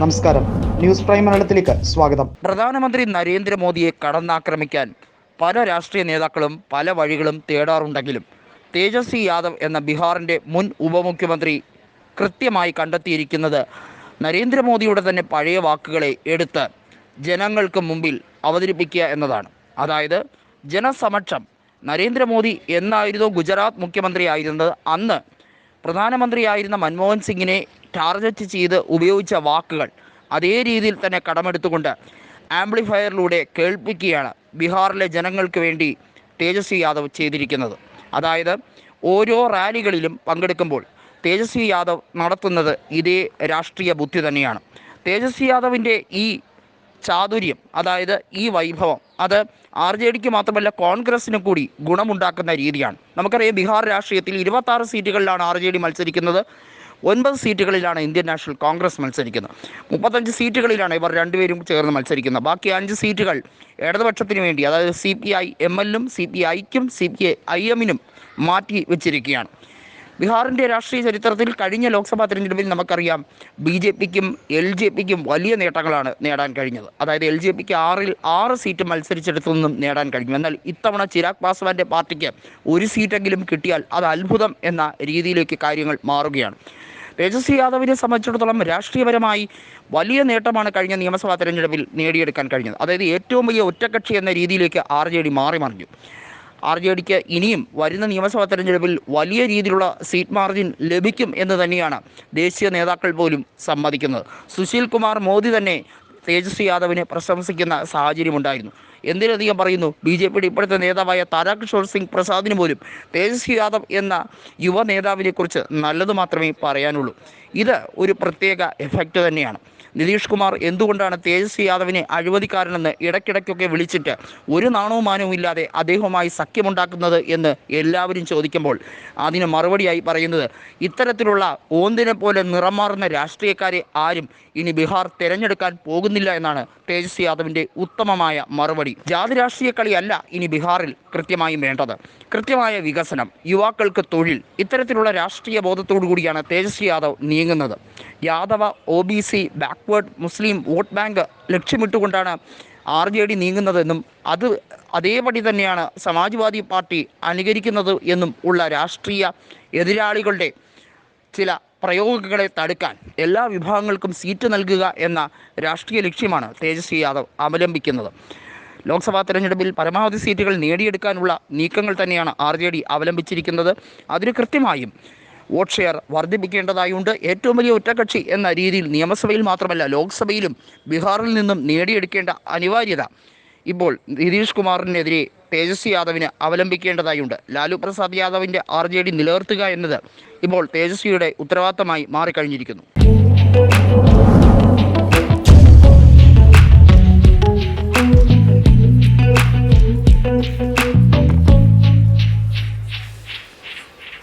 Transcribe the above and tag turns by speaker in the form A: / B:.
A: നമസ്കാരം. News prime മലയാളത്തിലേക്ക് സ്വാഗതം.
B: പ്രധാനമന്ത്രി നരേന്ദ്രമോദിയെ കടന്നാക്രമിക്കാൻ പല രാഷ്ട്രീയ നേതാക്കളും പല വഴികളും തേടാറുണ്ടെങ്കിലും തേജസ്വി യാദവ് എന്ന ബീഹാറിന്റെ മുൻ ഉപമുഖ്യമന്ത്രി കൃത്യമായി കണ്ടെത്തിയിരിക്കുന്നത് നരേന്ദ്രമോദിയുടെ തന്നെ പഴയ വാക്കുകളെ എടുത്ത് ജനങ്ങൾക്ക് മുമ്പിൽ അവതരിപ്പിക്കുക എന്നതാണ്. അതായത് ജനസമക്ഷം. നരേന്ദ്രമോദി എന്നായിരുന്നു ഗുജറാത്ത് മുഖ്യമന്ത്രിയായിരുന്നത്. അന്ന് പ്രധാനമന്ത്രിയായിരുന്ന മൻമോഹൻ സിംഗിനെ ടാർഗറ്റ് ചെയ്ത് ഉപയോഗിച്ച വാക്കുകൾ അതേ രീതിയിൽ തന്നെ കടമെടുത്തുകൊണ്ട് ആംപ്ലിഫയറിലൂടെ കേൾപ്പിക്കുകയാണ് ബീഹാറിലെ ജനങ്ങൾക്ക് വേണ്ടി തേജസ്വി യാദവ് ചെയ്തിരിക്കുന്നത്. അതായത് ഓരോ റാലികളിലും പങ്കെടുക്കുമ്പോൾ തേജസ്വി യാദവ് നടത്തുന്നത് ഇതേ രാഷ്ട്രീയ ബുദ്ധി തന്നെയാണ്. തേജസ്വി യാദവിന്റെ ഈ ചാതുര്യം അതായത് ഈ വൈഭവം അത് ആർ ജെ ഡിക്ക് മാത്രമല്ല കോൺഗ്രസ്സിനും കൂടി ഗുണമുണ്ടാക്കുന്ന രീതിയാണ്. നമുക്കറിയാം ബീഹാർ രാഷ്ട്രീയത്തിൽ ഇരുപത്താറ് സീറ്റുകളിലാണ് ആർ ജെ ഡി മത്സരിക്കുന്നത്. ഒൻപത് സീറ്റുകളിലാണ് ഇന്ത്യൻ നാഷണൽ കോൺഗ്രസ് മത്സരിക്കുന്നത്. മുപ്പത്തഞ്ച് സീറ്റുകളിലാണ് ഇവർ രണ്ടുപേരും ചേർന്ന് മത്സരിക്കുന്നത്. ബാക്കി അഞ്ച് സീറ്റുകൾ ഇടതുപക്ഷത്തിന് വേണ്ടി അതായത് സി പി ഐ എം എല്ലും സി പി ഐക്കും സി പി ഐ എമ്മിനും മാറ്റി വെച്ചിരിക്കുകയാണ്. ബീഹാറിന്റെ രാഷ്ട്രീയ ചരിത്രത്തിൽ കഴിഞ്ഞ ലോക്സഭാ തെരഞ്ഞെടുപ്പിൽ നമുക്കറിയാം ബി ജെ പിക്കും എൽ ജെ പിക്കും വലിയ നേട്ടങ്ങളാണ് നേടാൻ കഴിഞ്ഞത്. അതായത് എൽ ജെ പിക്ക് ആറിൽ ആറ് സീറ്റ് മത്സരിച്ചെടുത്തു നിന്നും നേടാൻ കഴിഞ്ഞു. എന്നാൽ ഇത്തവണ ചിരാഗ് പാസ്വാന്റെ പാർട്ടിക്ക് ഒരു സീറ്റെങ്കിലും കിട്ടിയാൽ അത് അത്ഭുതം എന്ന രീതിയിലേക്ക് കാര്യങ്ങൾ മാറുകയാണ്. തേജസ്വി യാദവിനെ സംബന്ധിച്ചിടത്തോളം രാഷ്ട്രീയപരമായി വലിയ നേട്ടമാണ് കഴിഞ്ഞ നിയമസഭാ തെരഞ്ഞെടുപ്പിൽ നേടിയെടുക്കാൻ കഴിഞ്ഞത്. അതായത് ഏറ്റവും വലിയ ഒറ്റക്കക്ഷി എന്ന രീതിയിലേക്ക് ആർ ജെ ഡി മാറി മറിഞ്ഞു ആർ ജെ ഡിക്ക് ഇനിയും വരുന്ന നിയമസഭാ തെരഞ്ഞെടുപ്പിൽ വലിയ രീതിയിലുള്ള സീറ്റ് മാർജിൻ ലഭിക്കും എന്ന് തന്നെയാണ് ദേശീയ നേതാക്കൾ പോലും സമ്മതിക്കുന്നത്. സുശീൽ കുമാർ മോദി തന്നെ തേജസ്വി യാദവിനെ പ്രശംസിക്കുന്ന സാഹചര്യമുണ്ടായിരുന്നു. എന്തിനധികം പറയുന്നു? ബി ജെ പിയുടെ ഇപ്പോഴത്തെ നേതാവായ താരാകിഷോർ സിംഗ് പ്രസാദിന് പോലും തേജസ്വി യാദവ് എന്ന യുവ നേതാവിനെക്കുറിച്ച് നല്ലത് മാത്രമേ പറയാനുള്ളൂ. ഇത് ഒരു പ്രത്യേക എഫക്റ്റ് തന്നെയാണ്. നിതീഷ് കുമാർ എന്തുകൊണ്ടാണ് തേജസ്വി യാദവിനെ അഴിമതിക്കാരനെന്ന് ഇടയ്ക്കിടയ്ക്കൊക്കെ വിളിച്ചിട്ട് ഒരു നാണവും മാനവും ഇല്ലാതെ അദ്ദേഹവുമായി സഖ്യമുണ്ടാക്കുന്നത് എന്ന് എല്ലാവരും ചോദിക്കുമ്പോൾ അതിന് മറുപടിയായി പറയുന്നത് ഇത്തരത്തിലുള്ള ഓന്തിനെ പോലെ നിറം മാറുന്ന രാഷ്ട്രീയക്കാരെ ആരും ഇനി ബീഹാർ തിരഞ്ഞെടുക്കാൻ പോകുന്നില്ല എന്നാണ് തേജസ്വി യാദവിന്റെ ഉത്തമമായ മറുപടി. ജാതി രാഷ്ട്രീയ കളിയല്ല ഇനി ബീഹാറിൽ കൃത്യമായും വേണ്ടത്. കൃത്യമായ വികസനം യുവാക്കൾക്ക് തൊഴിൽ ഇത്തരത്തിലുള്ള രാഷ്ട്രീയ ബോധത്തോടു കൂടിയാണ് തേജസ്വി യാദവ് നീങ്ങുന്നത്. Yadav O B C backward Muslim vote bank ലക്ഷ്യമിട്ടുകൊണ്ടാണ് R J D നീങ്ങുന്നതെന്നും അത് അതേപടി തന്നെയാണ് സമാജ്വാദി പാർട്ടി അനുകരിക്കുന്നത് എന്നും ഉള്ള രാഷ്ട്രീയ എതിരാളികളുടെ ചില പ്രയോഗങ്ങളെ തടുക്കാൻ എല്ലാ വിഭാഗങ്ങൾക്കും സീറ്റ് നൽകുക എന്ന രാഷ്ട്രീയ ലക്ഷ്യമാണ് തേജസ്വി യാദവ് അവലംബിക്കുന്നത്. ലോക്സഭാ തെരഞ്ഞെടുപ്പിൽ പരമാവധി സീറ്റുകൾ നേടിയെടുക്കാനുള്ള നീക്കങ്ങൾ തന്നെയാണ് ആർ ജെ ഡി അവലംബിച്ചിരിക്കുന്നത്. അതിന് കൃത്യമായും വോട്ട് ഷെയർ വർദ്ധിപ്പിക്കേണ്ടതായുണ്ട്. ഏറ്റവും വലിയ ഒറ്റക്കക്ഷി എന്ന രീതിയിൽ നിയമസഭയിൽ മാത്രമല്ല ലോക്സഭയിലും ബീഹാറിൽ നിന്നും നേടിയെടുക്കേണ്ട അനിവാര്യത ഇപ്പോൾ നിതീഷ് കുമാറിനെതിരെ തേജസ്വി യാദവിന് അവലംബിക്കേണ്ടതായുണ്ട്. ലാലു പ്രസാദ് യാദവിന്റെ ആർ ജെ ഡി നിലനിർത്തുക എന്നത് ഇപ്പോൾ തേജസ്വിയുടെ ഉത്തരവാദിത്തമായി മാറിക്കഴിഞ്ഞിരിക്കുന്നു.